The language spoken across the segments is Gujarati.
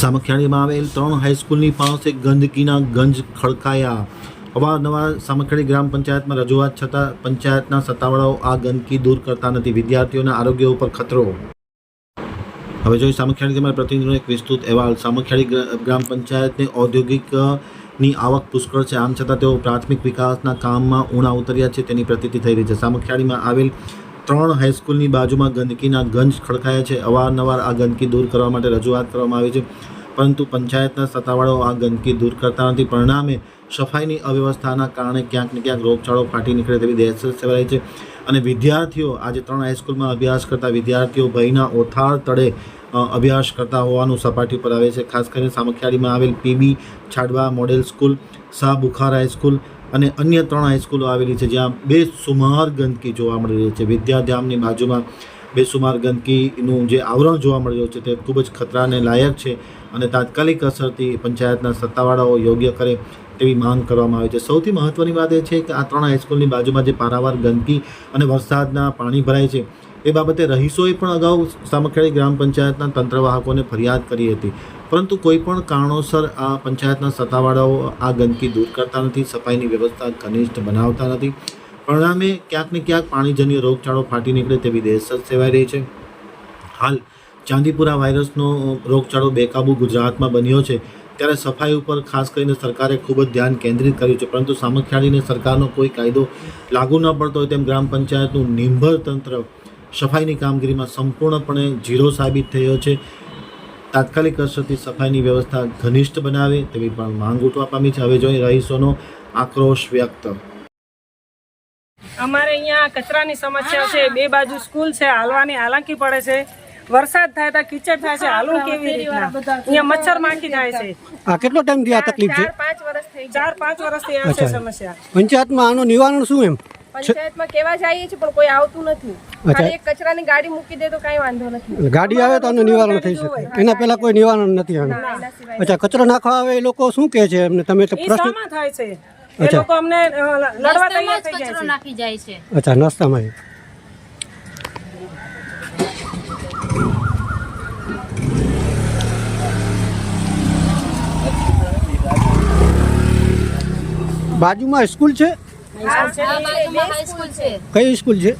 સામખિયાળીમાં આવેલ ત્રણ હાઈસ્કૂલની પાસે ગંદકીના ગંજ ખડકાયા. અવારનવાર સામખિયાળી ગ્રામ પંચાયતમાં રજૂઆત છતાં પંચાયતના સત્તાવાળાઓ આ ગંદકી દૂર કરતા નથી. વિદ્યાર્થીઓના આરોગ્ય ઉપર ખતરો. હવે જોઈએ સામખિયાળી તમારા પ્રતિનિધિનો એક વિસ્તૃત અહેવાલ. સામખિયાળી ગ્ર- ગ્રામ પંચાયતને ઔદ્યોગિકની આવક પુષ્કળ છે. આમ છતાં તેઓ પ્રાથમિક વિકાસના કામમાં ઉણા ઉતર્યા છે. તેની પ્રતીતિ થઈ રહી છે. સામખિયાળીમાં આવેલ ત્રણ હાઈસ્કૂલની બાજુમાં ગંદકીના ગંજ ખડકાયા છે. અવારનવાર આ ગંદકી દૂર કરવા માટે રજૂઆત કરવામાં આવી છે. પરંતુ પંચાયતના સત્તાવાળાઓ આ ગંદકી દૂર કરતા નથી. પરિણામે સફાઈની અવ્યવસ્થાના કારણે ક્યાંક ને ક્યાંક રોગચાળો ફાટી નીકળે તેવી દહેશત સેવાય છે. અને વિદ્યાર્થીઓ આજે ત્રણ હાઈસ્કૂલમાં અભ્યાસ કરતા વિદ્યાર્થીઓ ભયના ઓથાર તળે અભ્યાસ કરતા હોવાનું સપાટી પર આવે છે. ખાસ કરીને સામખિયાળીમાં આવેલ PB Chhadva model school, Shah Bukhar high school અને અન્ય ત્રણ હાઈસ્કૂલો આવેલી છે, જ્યાં બેસુમાર ગંદકી જોવા મળી રહી છે. વિદ્યાધામની બાજુમાં બેસુમાર ગંદકીનું જે આવરણ જોવા મળી રહ્યું છે, તે ખૂબ જ ખતરાને લાયક છે અને તાત્કાલિક અસરથી પંચાયતના સત્તાવાળાઓ યોગ્ય કરે તેવી માંગ કરવામાં આવે છે. સૌથી મહત્ત્વની વાત એ છે કે આ ત્રણ હાઈસ્કૂલની બાજુમાં જે પારાવાર ગંદકી અને વરસાદના પાણી ભરાય છે એ બાબતે રહીશોએ પણ અગાઉ સામખેડી ગ્રામ પંચાયતના તંત્રવાહકોને ફરિયાદ કરી હતી. પરંતુ કોઈ પણ કારણોસર આ પંચાયતના સત્તાવાળાઓ આ ગંદકી દૂર કરતા નથી, સફાઈની વ્યવસ્થા ઘનિષ્ઠ બનાવતા નથી. પરિણામે ક્યાંક ને ક્યાંક પાણીજન્ય રોગચાળો ફાટી નીકળે તેવી દહેશત સેવાઈ રહી છે. હાલ ચાંદીપુરા વાયરસનો રોગચાળો બેકાબૂ ગુજરાતમાં બન્યો છે. ત્યારે સફાઈ ઉપર ખાસ કરીને સરકારે ખૂબ જ ધ્યાન કેન્દ્રિત કર્યું છે. પરંતુ સામખિયાળીને સરકારનો કોઈ કાયદો લાગુ ન પડતો હોય તેમ ગ્રામ પંચાયતનું નિંભર તંત્ર સફાઈની કામગીરીમાં સંપૂર્ણપણે ઝીરો સાબિત થયો છે. તાત્કાલિક અસરથી સફાઈની વ્યવસ્થા ઘનિષ્ઠ બનાવે તેવી પણ માંગ ઉઠવા પામી છે. હવે જોઈ રહીશોનો આક્રોશ વ્યક્ત. અમારે અહીંયા કચરાની સમસ્યા છે. બે બાજુ સ્કૂલ છે. હાલવાની હાલાકી પડે છે. વરસાદ થાય તો કિચડ થાય છે. હાલવું કેવી રીતના? અહીંયા મચ્છર માખી જાય છે. આ કેટલો ટાઈમથી આ તકલીફ છે? ચાર પાંચ વર્ષથી આ છે સમસ્યા. પંચાયતમાં આનું નિવારણ શું એમ? પંચાયતમાં કેવા જઈએ છીએ પણ કોઈ આવતું નથી. અચ્છા. ખાલી એક કચરાની ગાડી મૂકી દે તો કાંઈ વાંધો નથી. ગાડી આવે તો આનું નિવારણ થઈ શકે. એના પહેલા કોઈ નિવારણ નથી આનું. અચ્છા કચરો નાખવા આવે એ લોકો શું કહે છે એમને? તમે તો પ્રશ્ન થાય છે. એ અચ્છા. લોકો અમને લડવા તૈયાર થઈ જાય છે. નાખી જાય છે. અચ્છા નાસ્તામાં બાજુમાં સ્કૂલ છે? કઈ સ્કૂલ છે.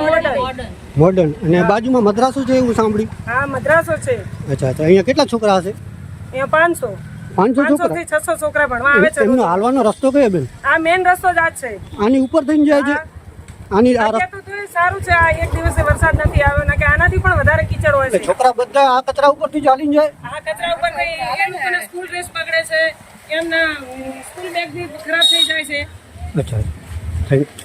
મોડર્ન મોડર્ન અને બાજુમાં મદ્રાસો છે એવું સાંભળ્યું? હા મદ્રાસો છે. અચ્છા અચ્છા. અહીંયા કેટલા છોકરા હશે? અહીંયા પાંચસો. પાંચસો છોકરા? છસો છોકરા ભણવા આવે છે એમનો હાલવાનો રસ્તો કયો બેન? આ મેન રસ્તો જ આ જ છે. આની ઉપર થઈને જાય છે? આની આ અત્યારે તો સારું છે આ એક દિવસે વરસાદ નથી આવ્યો ને કે આનાથી પણ વધારે કીચડ હોય છે. છોકરા બધા આ કચરા ઉપરથી ચાલીને જાય? આ કચરા ઉપર સ્કૂલ ડ્રેસ છે એમના ખરાબ થઈ જાય છે. અચ્છા થેન્ક